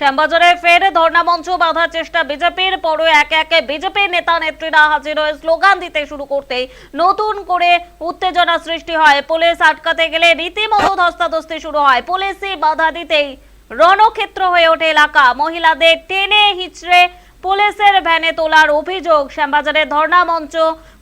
শ্যামবাজারে ফের ধর্ণা মঞ্চ বাঁধার চেষ্টা বিজেপির, পরে একে একে বিজেপির নেতা নেত্রীরা হাজির হয়ে স্লোগান দিতে শুরু করতেই নতুন করে উত্তেজনা সৃষ্টি হয়। পুলিশ আটকাতে গেলে রীতিমতো ধস্তাধস্তি শুরু হয়। পুলিশই বাধা দিতেই রণক্ষেত্র হয়ে ওঠে এলাকা। মহিলাদের টেনে হিচড়ে পুলিশের ভ্যানে তোলার অভিযোগ। শ্যামবাজারে ধর্ণা মঞ্চ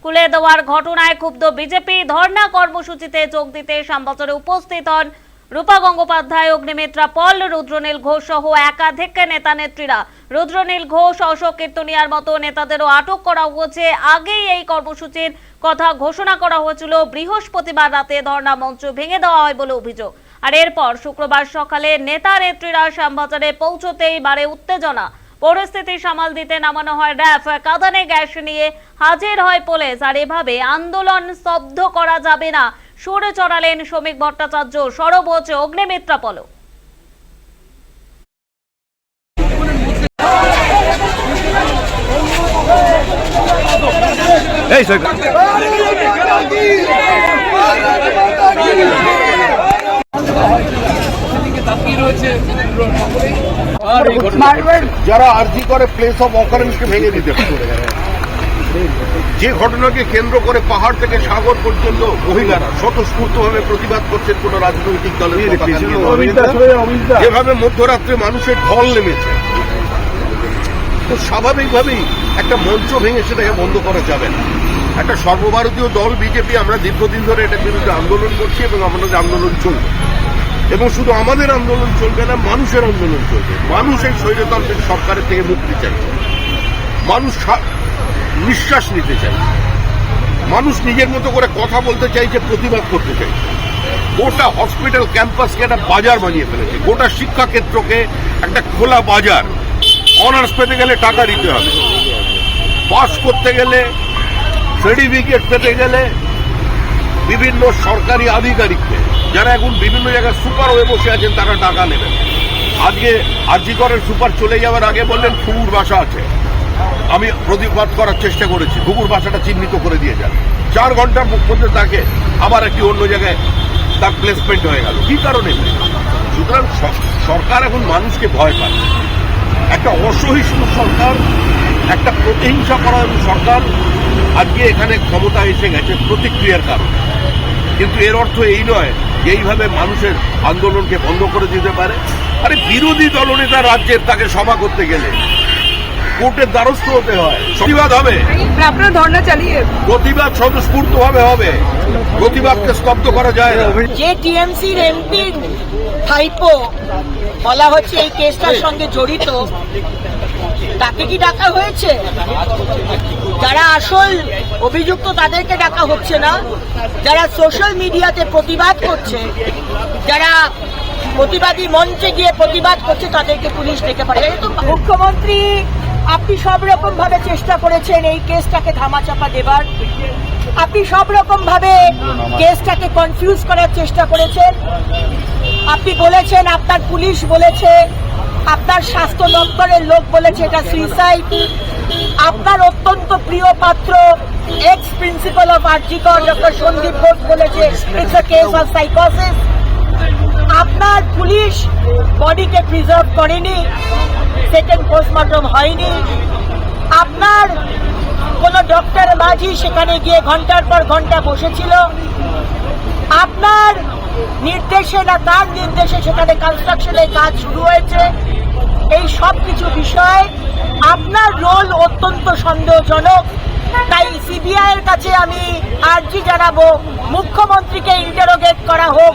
খুলে দেওয়ার ঘটনায় ক্ষুব্ধ বিজেপি ধর্ণা কর্মসূচিতে যোগ দিতে শ্যামবাজারে উপস্থিত হন রূপা গঙ্গোপাধ্যায়, অগ্নিমিত্রা পল, রুদ্রনীল ঘোষ সহ একাধিক নেতা নেত্রীরা। রুদ্রনীল ঘোষ, অশোক কীর্তনিয়ার মতো নেতাদেরও আটক করা হয়েছে। আগেই এই কর্মসূচির কথা ঘোষণা করা হয়েছিল। বৃহস্পতিবার রাতে ধর্ণা মঞ্চ ভেঙে দেওয়া হয় বলে অভিযোগ। আর এরপর শুক্রবার সকালে নেতা নেত্রীরা শ্যামবাজারে পৌঁছতেই বাড়ে উত্তেজনা। পরিস্থিতি সামাল দিতে নামানো হয় র্যাফ। কাঁদানে গ্যাস নিয়ে হাজির হয় পুলিশ। আর এভাবে আন্দোলন স্তব্ধ করা যাবে না। সুরে চড়ালেন শ্রমিক ভট্টাচার্য সরব হচ্ছে অগ্নিমিত্রা পল। এই সৈকত। যারা আর্জি করে প্লেস অফ অকারেন্সকে ভেঙে দিতে পারে যে ঘটনাকে কেন্দ্র করে পাহাড় থেকে সাগর পর্যন্ত মহিলারা স্বতঃস্ফূর্তভাবে প্রতিবাদ করছেন কোন রাজনৈতিক দলের। যেভাবে মধ্যরাত্রে মানুষের ঢল নেমেছে। তো স্বাভাবিকভাবেই একটা মঞ্চ ভেঙে সেটাকে বন্ধ করা যাবে না। একটা সর্বভারতীয় দল বিজেপি আমরা দীর্ঘদিন ধরে এটার বিরুদ্ধে আন্দোলন করছি এবং আমাদের আন্দোলন চলবে। এবং শুধু আমাদের আন্দোলন চলবে না মানুষের আন্দোলন চলবে। মানুষ এই স্বৈরতন্ত্রের সরকারের থেকে মুক্তি চাইছে। মানুষ নিঃশ্বাস নিতে চাইছে মানুষ নিজের মতো করে কথা বলতে চাইছে প্রতিবাদ করতে চাইছে গোটা হসপিটাল, ক্যাম্পাসকে একটা বাজার বানিয়ে ফেলেছে। গোটা শিক্ষা ক্ষেত্রকে একটা খোলা বাজার। অনার্স পেতে গেলে টাকা দিতে হবে। পাস করতে গেলে সার্টিফিকেট পেতে গেলে বিভিন্ন সরকারি আধিকারিককে, যারা এখন বিভিন্ন জায়গায় সুপার হয়ে বসে আছেন, তারা টাকা নেবেন। আজকে আরজিকরের সুপার চলে যাওয়ার আগে বললেন ফুকুর বাসা আছে। আমি প্রতিবাদ করার চেষ্টা করেছি। ঘুঘুর বাসাটা চিহ্নিত করে দিয়ে যান। চার ঘণ্টার মধ্যে তাকে আবার একটি অন্য জায়গায় তার প্লেসমেন্ট হয়ে গেল। কি কারণে? সুতরাং সরকার এখন মানুষকে ভয় পায় একটা অসহিষ্ণু সরকার, একটা প্রতিহিংসা করা সরকার আজকে এখানে ক্ষমতা এসে গেছে প্রতিক্রিয়ার কারণে। কিন্তু এর অর্থ এই নয় যে এইভাবে মানুষের আন্দোলনকে বন্ধ করে দিতে পারে। আরে বিরোধী দলনেতা রাজ্যের তাকে সভা করতে গেলে কোর্টের দ্বারস্থ হতে হয়। প্রতিবাদ হবে। আপনারা ধর্ণা চালিয়ে প্রতিবাদ স্বতঃস্ফূর্ত ভাবে হবে। প্রতিবাদকে স্তব্ধ করা যায় না। যে টিএমসির এমপির ভাইপো বলা হচ্ছে এই কেসটার সঙ্গে জড়িত তাকে কি ডাকা হয়েছে? যারা আসল অভিযুক্ত তাদেরকে ডাকা হচ্ছে না। যারা সোশ্যাল মিডিয়াতে প্রতিবাদ করছে যারা প্রতিবাদী মঞ্চে গিয়ে প্রতিবাদ করছে তাদেরকে পুলিশ ডেকে পারে মুখ্যমন্ত্রী আপনি সব রকম ভাবে চেষ্টা করেছেন এই কেসটাকে ধামাচাপা দেবার। আপনি সব রকম ভাবে কেসটাকে কনফিউজ করার চেষ্টা করেছেন। আপনি বলেছেন, আপনার পুলিশ বলেছে, আপনার স্বাস্থ্য দপ্তরের লোক বলেছে এটা সুইসাইড আপনার অত্যন্ত প্রিয় পাত্র ex principal of RG Kar doctor Sandip Ghosh বলেছে ইটস আ কেস অফ সাইকোসিস আপনার পুলিশ বডিকে প্রিজার্ভ করেনি সেকেন্ড পোস্টমর্টম হয়নি। আপনার কোন ডক্টর মাঝি সেখানে গিয়ে ঘণ্টার পর ঘণ্টা বসেছিল। আপনার নির্দেশে না তার নির্দেশে সেখানে কনস্ট্রাকশনের কাজ শুরু হয়েছে। এই সব কিছু বিষয় আপনার রোল অত্যন্ত সন্দেহজনক। তাই সিবিআই এর কাছে আমি আর্জি জানাব, মুখ্যমন্ত্রীকে ইন্টারোগেট করা হোক।